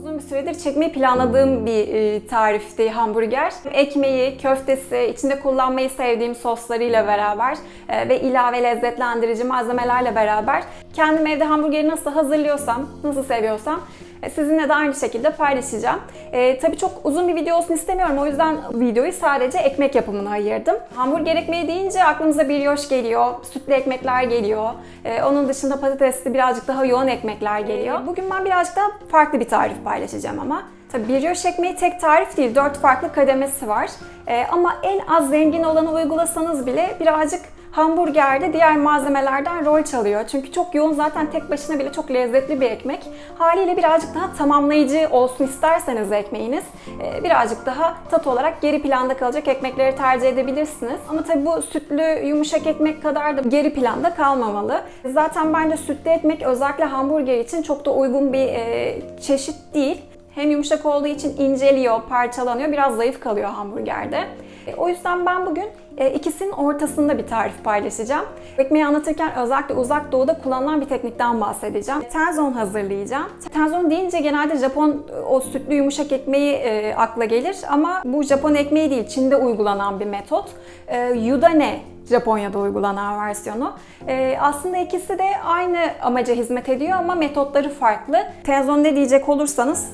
Uzun bir süredir çekmeyi planladığım bir e, tarifti hamburger. Ekmeği, köftesi, içinde kullanmayı sevdiğim soslarıyla beraber e, ve ilave lezzetlendirici malzemelerle beraber kendim evde hamburgeri nasıl hazırlıyorsam, nasıl seviyorsam sizinle de aynı şekilde paylaşacağım. E, tabii çok uzun bir video olsun istemiyorum. O yüzden videoyu sadece ekmek yapımına ayırdım. Hamburger ekmeği deyince aklımıza bir yoş geliyor, sütlü ekmekler geliyor. E, onun dışında patatesli birazcık daha yoğun ekmekler geliyor. Bugün ben birazcık daha farklı bir tarif paylaşacağım ama. Tabii bir yoş ekmeği tek tarif değil, dört farklı kademesi var. E, ama en az zengin olanı uygulasanız bile birazcık hamburgerde diğer malzemelerden rol çalıyor. Çünkü çok yoğun zaten tek başına bile çok lezzetli bir ekmek. Haliyle birazcık daha tamamlayıcı olsun isterseniz ekmeğiniz e, birazcık daha tat olarak geri planda kalacak ekmekleri tercih edebilirsiniz. Ama tabii bu sütlü yumuşak ekmek kadar da geri planda kalmamalı. Zaten bence sütlü ekmek özellikle hamburger için çok da uygun bir e, çeşit değil. Hem yumuşak olduğu için inceliyor, parçalanıyor, biraz zayıf kalıyor hamburgerde. E, O yüzden ben bugün e, ikisinin ortasında bir tarif paylaşacağım. Ekmeği anlatırken özellikle uzak doğuda kullanılan bir teknikten bahsedeceğim. Tenzon hazırlayacağım. Tenzon deyince genelde Japon e, o sütlü yumuşak ekmeği e, akla gelir ama bu Japon ekmeği değil, Çin'de uygulanan bir metot. E, Yudane Japonya'da uygulanan versiyonu. E, aslında ikisi de aynı amaca hizmet ediyor ama metotları farklı. Tenzon ne diyecek olursanız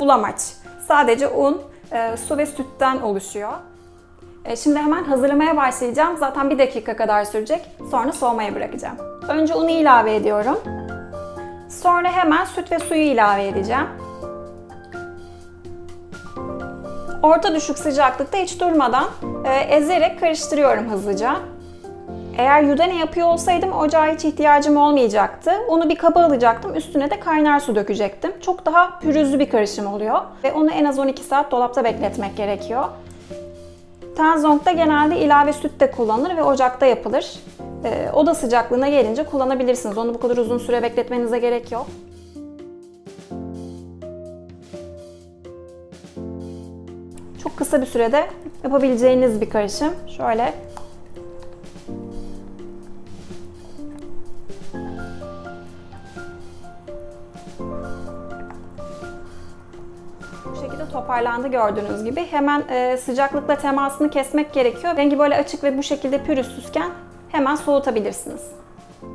bulamaç. Sadece un, e, su ve sütten oluşuyor. E, Şimdi hemen hazırlamaya başlayacağım. Zaten bir dakika kadar sürecek. Sonra soğumaya bırakacağım. Önce unu ilave ediyorum. Sonra hemen süt ve suyu ilave edeceğim. Orta düşük sıcaklıkta hiç durmadan e, ezerek karıştırıyorum hızlıca. Eğer yudane yapıyor olsaydım ocağa hiç ihtiyacım olmayacaktı. Onu bir kaba alacaktım. Üstüne de kaynar su dökecektim. Çok daha pürüzlü bir karışım oluyor. Ve onu en az 12 saat dolapta bekletmek gerekiyor. Tenzong'da genelde ilave süt de kullanılır ve ocakta yapılır. Ee, oda sıcaklığına gelince kullanabilirsiniz. Onu bu kadar uzun süre bekletmenize gerek yok. Çok kısa bir sürede yapabileceğiniz bir karışım. Şöyle Bu şekilde toparlandı gördüğünüz gibi. Hemen e, sıcaklıkla temasını kesmek gerekiyor. Rengi böyle açık ve bu şekilde pürüzsüzken hemen soğutabilirsiniz.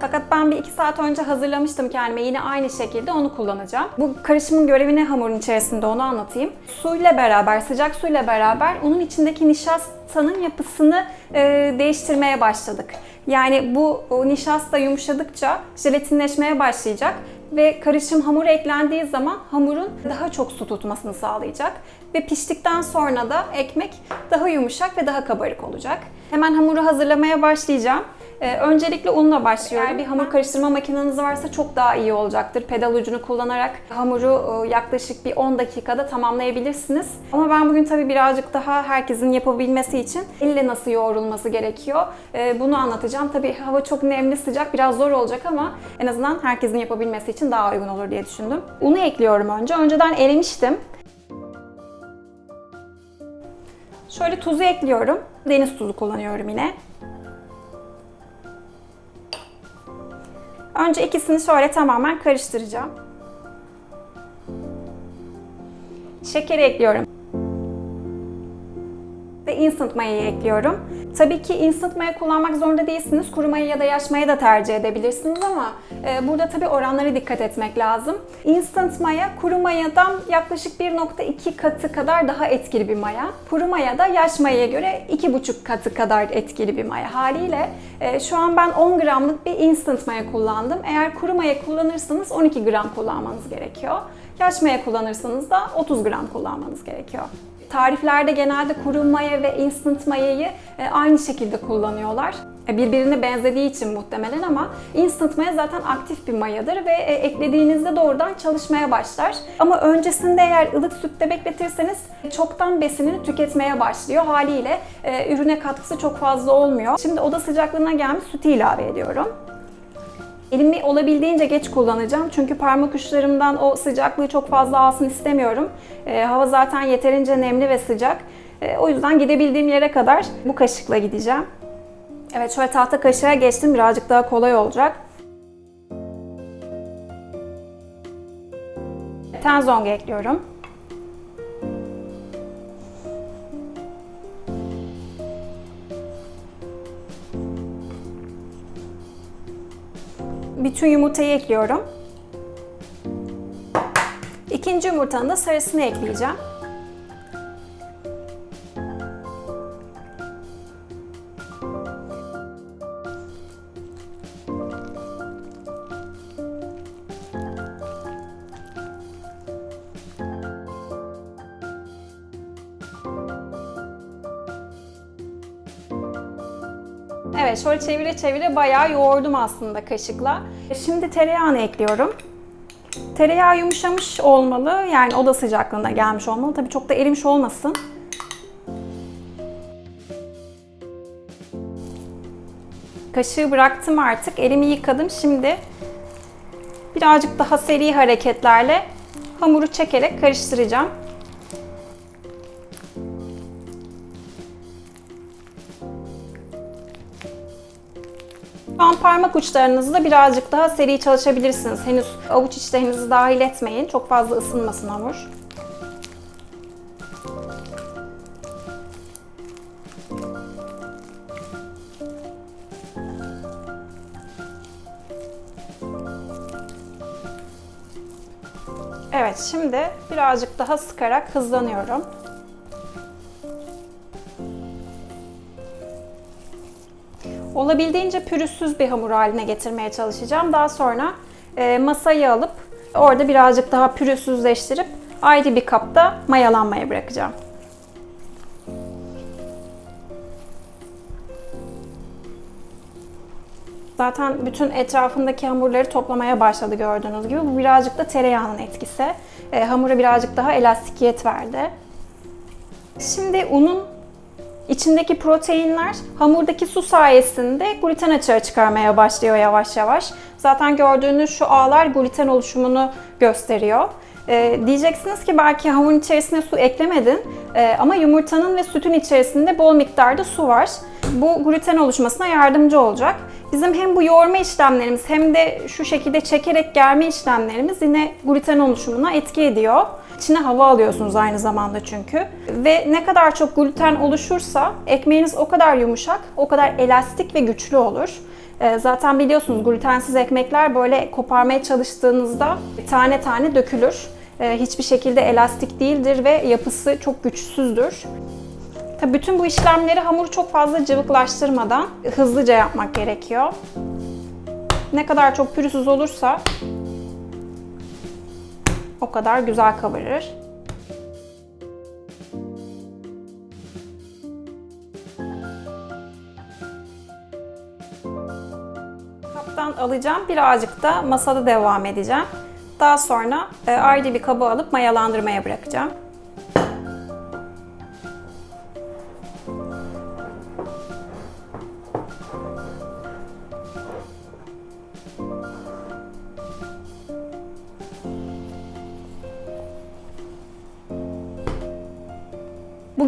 Fakat ben bir iki saat önce hazırlamıştım kendime. Yine aynı şekilde onu kullanacağım. Bu karışımın görevi ne hamurun içerisinde onu anlatayım. Suyla beraber, sıcak suyla beraber onun içindeki nişastanın yapısını e, değiştirmeye başladık. Yani bu nişasta yumuşadıkça jelatinleşmeye başlayacak ve karışım hamura eklendiği zaman hamurun daha çok su tutmasını sağlayacak. Ve piştikten sonra da ekmek daha yumuşak ve daha kabarık olacak. Hemen hamuru hazırlamaya başlayacağım. Ee, öncelikle unla başlıyorum. Eğer bir hamur karıştırma makineniz varsa çok daha iyi olacaktır. Pedal ucunu kullanarak hamuru e, yaklaşık bir 10 dakikada tamamlayabilirsiniz. Ama ben bugün tabii birazcık daha herkesin yapabilmesi için elle nasıl yoğrulması gerekiyor. Ee, bunu anlatacağım. Tabii hava çok nemli, sıcak, biraz zor olacak ama en azından herkesin yapabilmesi için daha uygun olur diye düşündüm. Unu ekliyorum önce. Önceden erimiştim. Şöyle tuzu ekliyorum. Deniz tuzu kullanıyorum yine. Önce ikisini şöyle tamamen karıştıracağım. Şekeri ekliyorum. İnstant mayayı ekliyorum. Tabii ki instant maya kullanmak zorunda değilsiniz. Kuru maya ya da yaş maya da tercih edebilirsiniz ama e, burada tabii oranlara dikkat etmek lazım. Instant maya kuru mayadan yaklaşık 1.2 katı kadar daha etkili bir maya. Kuru maya da yaş mayaya göre 2.5 katı kadar etkili bir maya. Haliyle e, şu an ben 10 gramlık bir instant maya kullandım. Eğer kuru maya kullanırsanız 12 gram kullanmanız gerekiyor. Yaş maya kullanırsanız da 30 gram kullanmanız gerekiyor. Tariflerde genelde kuru maya ve instant mayayı e, aynı şekilde kullanıyorlar. E, Birbirine benzediği için muhtemelen ama instant maya zaten aktif bir mayadır ve e, eklediğinizde doğrudan çalışmaya başlar. Ama öncesinde eğer ılık sütte bekletirseniz çoktan besinini tüketmeye başlıyor. Haliyle ürüne katkısı çok fazla olmuyor. Şimdi oda sıcaklığına gelmiş sütü ilave ediyorum. Elimi olabildiğince geç kullanacağım çünkü parmak uçlarımdan o sıcaklığı çok fazla alsın istemiyorum. Ee, hava zaten yeterince nemli ve sıcak. Ee, o yüzden gidebildiğim yere kadar bu kaşıkla gideceğim. Evet şöyle tahta kaşığa geçtim birazcık daha kolay olacak. tenzongu ekliyorum. Bütün yumurtayı ekliyorum. İkinci yumurtanın da sarısını ekleyeceğim. Evet, şöyle çevire çevire bayağı yoğurdum aslında kaşıkla. Şimdi tereyağını ekliyorum. Tereyağı yumuşamış olmalı, yani oda sıcaklığına gelmiş olmalı. Tabii çok da erimiş olmasın. Kaşığı bıraktım artık, elimi yıkadım. Şimdi birazcık daha seri hareketlerle hamuru çekerek karıştıracağım. Şu an parmak uçlarınızla birazcık daha seri çalışabilirsiniz. Henüz avuç içlerinizi dahil etmeyin. Çok fazla ısınmasın hamur. Evet, şimdi birazcık daha sıkarak hızlanıyorum. Olabildiğince pürüzsüz bir hamur haline getirmeye çalışacağım. Daha sonra e, masayı alıp orada birazcık daha pürüzsüzleştirip ayrı bir kapta mayalanmaya bırakacağım. Zaten bütün etrafındaki hamurları toplamaya başladı gördüğünüz gibi. Bu birazcık da tereyağının etkisi. E, hamura birazcık daha elastikiyet verdi. Şimdi unun İçindeki proteinler hamurdaki su sayesinde gluten açığa çıkarmaya başlıyor yavaş yavaş. Zaten gördüğünüz şu ağlar gluten oluşumunu gösteriyor. Ee, diyeceksiniz ki belki hamurun içerisine su eklemedin ee, ama yumurtanın ve sütün içerisinde bol miktarda su var. Bu gluten oluşmasına yardımcı olacak. Bizim hem bu yoğurma işlemlerimiz hem de şu şekilde çekerek germe işlemlerimiz yine gluten oluşumuna etki ediyor. İçine hava alıyorsunuz aynı zamanda çünkü. Ve ne kadar çok gluten oluşursa ekmeğiniz o kadar yumuşak, o kadar elastik ve güçlü olur. Ee, Zaten biliyorsunuz glutensiz ekmekler böyle koparmaya çalıştığınızda tane tane dökülür. Ee, Hiçbir şekilde elastik değildir ve yapısı çok güçsüzdür. Tabii bütün bu işlemleri hamuru çok fazla cıvıklaştırmadan hızlıca yapmak gerekiyor. Ne kadar çok pürüzsüz olursa o kadar güzel kabarır. Kaptan alacağım. Birazcık da masada devam edeceğim. Daha sonra e, ayrı bir kaba alıp mayalandırmaya bırakacağım.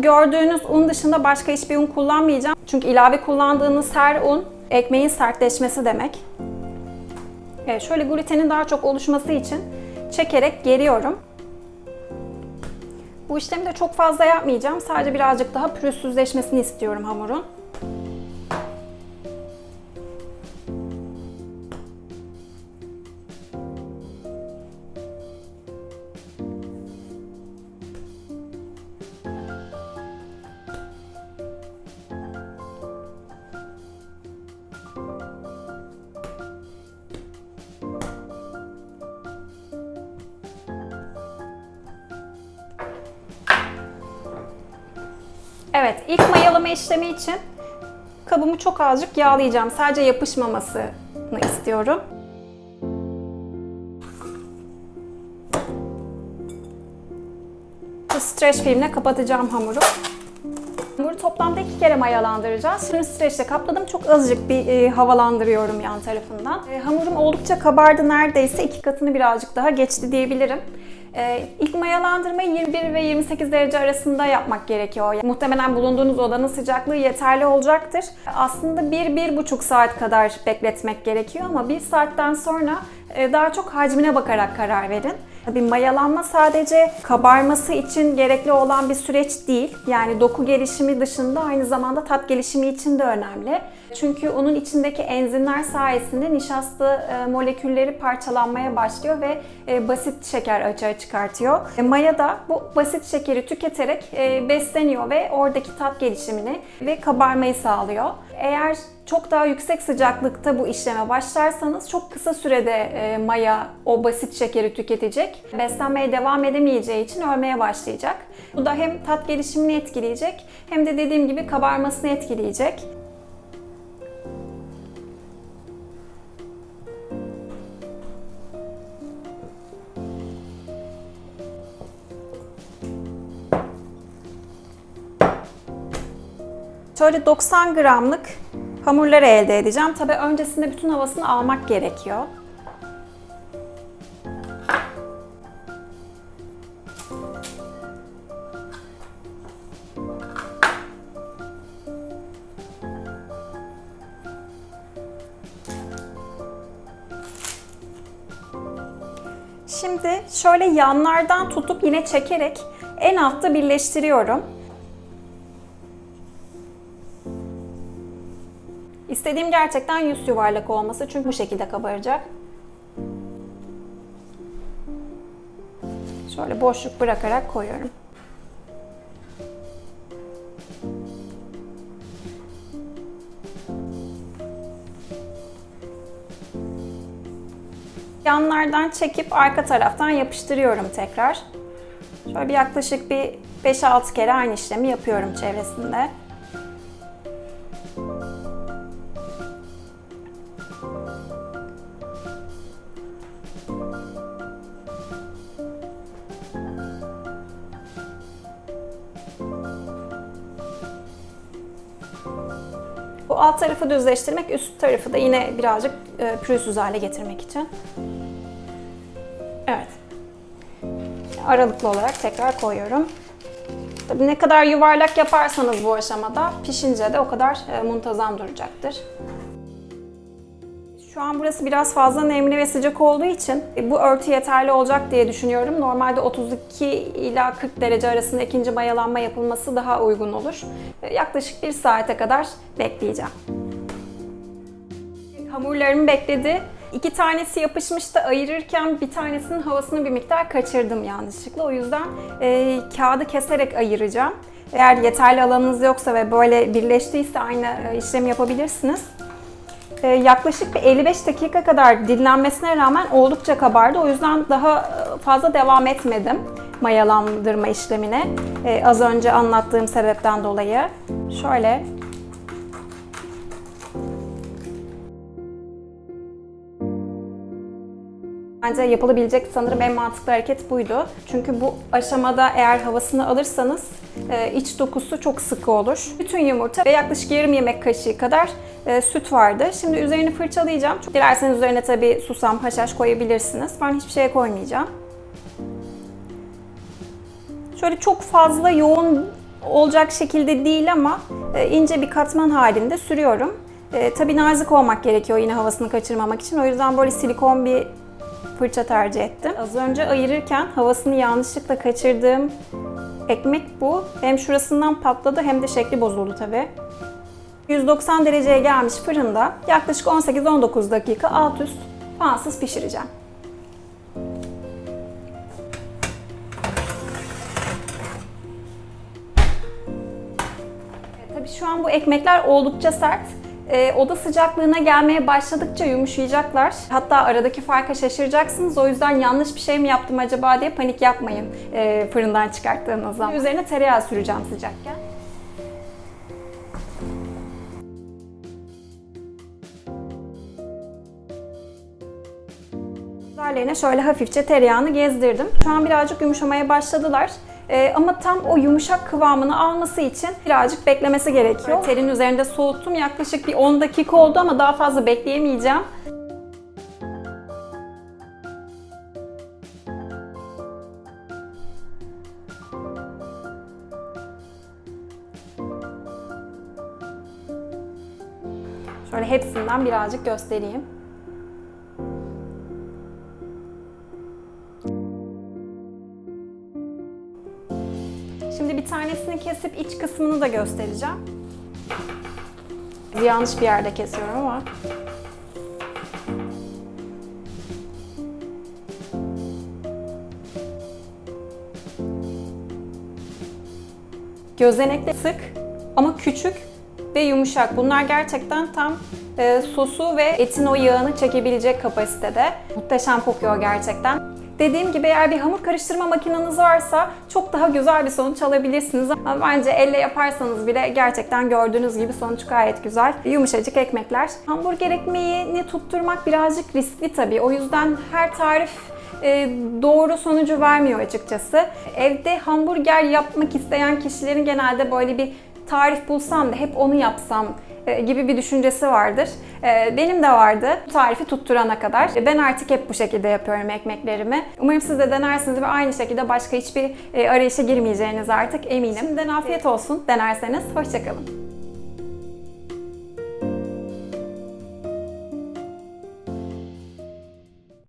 Gördüğünüz un dışında başka hiçbir un kullanmayacağım. Çünkü ilave kullandığınız her un ekmeğin sertleşmesi demek. Evet, şöyle glutenin daha çok oluşması için çekerek geriyorum. Bu işlemi de çok fazla yapmayacağım. Sadece birazcık daha pürüzsüzleşmesini istiyorum hamurun. Evet, ilk mayalama işlemi için kabımı çok azıcık yağlayacağım. Sadece yapışmamasını istiyorum. Bu streç filmle kapatacağım hamuru. Hamuru toplamda iki kere mayalandıracağız. Şimdi streçle kapladım. Çok azıcık bir e, havalandırıyorum yan tarafından. E, hamurum oldukça kabardı. Neredeyse iki katını birazcık daha geçti diyebilirim. E, ilk mayalandırmayı 21 ve 28 derece arasında yapmak gerekiyor. Muhtemelen bulunduğunuz odanın sıcaklığı yeterli olacaktır. Aslında 1-1,5 saat kadar bekletmek gerekiyor ama 1 saatten sonra e, daha çok hacmine bakarak karar verin. Tabii mayalanma sadece kabarması için gerekli olan bir süreç değil. Yani doku gelişimi dışında aynı zamanda tat gelişimi için de önemli. Çünkü onun içindeki enzimler sayesinde nişasta e, molekülleri parçalanmaya başlıyor ve e, basit şeker açığa çıkartıyor. E, Maya da bu basit şekeri tüketerek besleniyor ve oradaki tat gelişimini ve kabarmayı sağlıyor. Eğer çok daha yüksek sıcaklıkta bu işleme başlarsanız çok kısa sürede e, maya o basit şekeri tüketecek. Beslenmeye devam edemeyeceği için ölmeye başlayacak. Bu da hem tat gelişimini etkileyecek hem de dediğim gibi kabarmasını etkileyecek. Şöyle 90 gramlık hamurları elde edeceğim. Tabi öncesinde bütün havasını almak gerekiyor. Şimdi şöyle yanlardan tutup yine çekerek en altta birleştiriyorum. İstediğim gerçekten yüz yuvarlak olması çünkü bu şekilde kabaracak. Şöyle boşluk bırakarak koyuyorum. Yanlardan çekip arka taraftan yapıştırıyorum tekrar. Şöyle bir yaklaşık bir 5-6 kere aynı işlemi yapıyorum çevresinde. Düzleştirmek, üst tarafı da yine birazcık e, pürüzsüz hale getirmek için. Evet. Aralıklı olarak tekrar koyuyorum. Tabii ne kadar yuvarlak yaparsanız bu aşamada pişince de o kadar e, muntazam duracaktır. Şu an burası biraz fazla nemli ve sıcak olduğu için e, bu örtü yeterli olacak diye düşünüyorum. Normalde 32 ila 40 derece arasında ikinci mayalanma yapılması daha uygun olur. Yaklaşık bir saate kadar bekleyeceğim. Hamurlarım bekledi. İki tanesi yapışmıştı ayırırken bir tanesinin havasını bir miktar kaçırdım yanlışlıkla. O yüzden e, kağıdı keserek ayıracağım. Eğer yeterli alanınız yoksa ve böyle birleştiyse aynı e, işlemi yapabilirsiniz. Ee, yaklaşık bir 55 dakika kadar dinlenmesine rağmen oldukça kabardı. O yüzden daha e, fazla devam etmedim mayalandırma işlemine. Ee, az önce anlattığım sebepten dolayı. Şöyle Bence yapılabilecek sanırım en mantıklı hareket buydu. Çünkü bu aşamada eğer havasını alırsanız e, iç dokusu çok sıkı olur. Bütün yumurta ve yaklaşık yarım yemek kaşığı kadar e, süt vardı. Şimdi üzerini fırçalayacağım. Dilerseniz üzerine tabii susam, haşhaş koyabilirsiniz. Ben hiçbir şey koymayacağım. Şöyle çok fazla yoğun olacak şekilde değil ama e, ince bir katman halinde sürüyorum. E, tabii nazik olmak gerekiyor yine havasını kaçırmamak için. O yüzden böyle silikon bir fırça tercih ettim. Az önce ayırırken havasını yanlışlıkla kaçırdığım ekmek bu. Hem şurasından patladı hem de şekli bozuldu tabi. 190 dereceye gelmiş fırında yaklaşık 18-19 dakika alt üst fansız pişireceğim. Tabii şu an bu ekmekler oldukça sert. Ee, oda sıcaklığına gelmeye başladıkça yumuşayacaklar. Hatta aradaki farka şaşıracaksınız. O yüzden yanlış bir şey mi yaptım acaba diye panik yapmayın e, fırından çıkarttığınız zaman. Üzerine tereyağı süreceğim sıcakken. Üzerlerine şöyle hafifçe tereyağını gezdirdim. Şu an birazcık yumuşamaya başladılar. Ee, ama tam o yumuşak kıvamını alması için birazcık beklemesi gerekiyor. Terin üzerinde soğuttum. Yaklaşık bir 10 dakika oldu ama daha fazla bekleyemeyeceğim. Şöyle hepsinden birazcık göstereyim. Kesip iç kısmını da göstereceğim. Yanlış bir yerde kesiyorum ama. Gözenekli sık ama küçük ve yumuşak. Bunlar gerçekten tam e, sosu ve etin o yağını çekebilecek kapasitede. Muhteşem kokuyor gerçekten. Dediğim gibi eğer bir hamur karıştırma makineniz varsa çok daha güzel bir sonuç alabilirsiniz. Ama bence elle yaparsanız bile gerçekten gördüğünüz gibi sonuç gayet güzel. Yumuşacık ekmekler. Hamburger ekmeğini tutturmak birazcık riskli tabii. O yüzden her tarif e, doğru sonucu vermiyor açıkçası. Evde hamburger yapmak isteyen kişilerin genelde böyle bir tarif bulsam da hep onu yapsam gibi bir düşüncesi vardır. E, Benim de vardı tarifi tutturana kadar. E, Ben artık hep bu şekilde yapıyorum ekmeklerimi. Umarım siz de denersiniz ve aynı şekilde başka hiçbir e, arayışa girmeyeceğiniz artık eminim. Şimdiden afiyet olsun denerseniz. Hoşçakalın.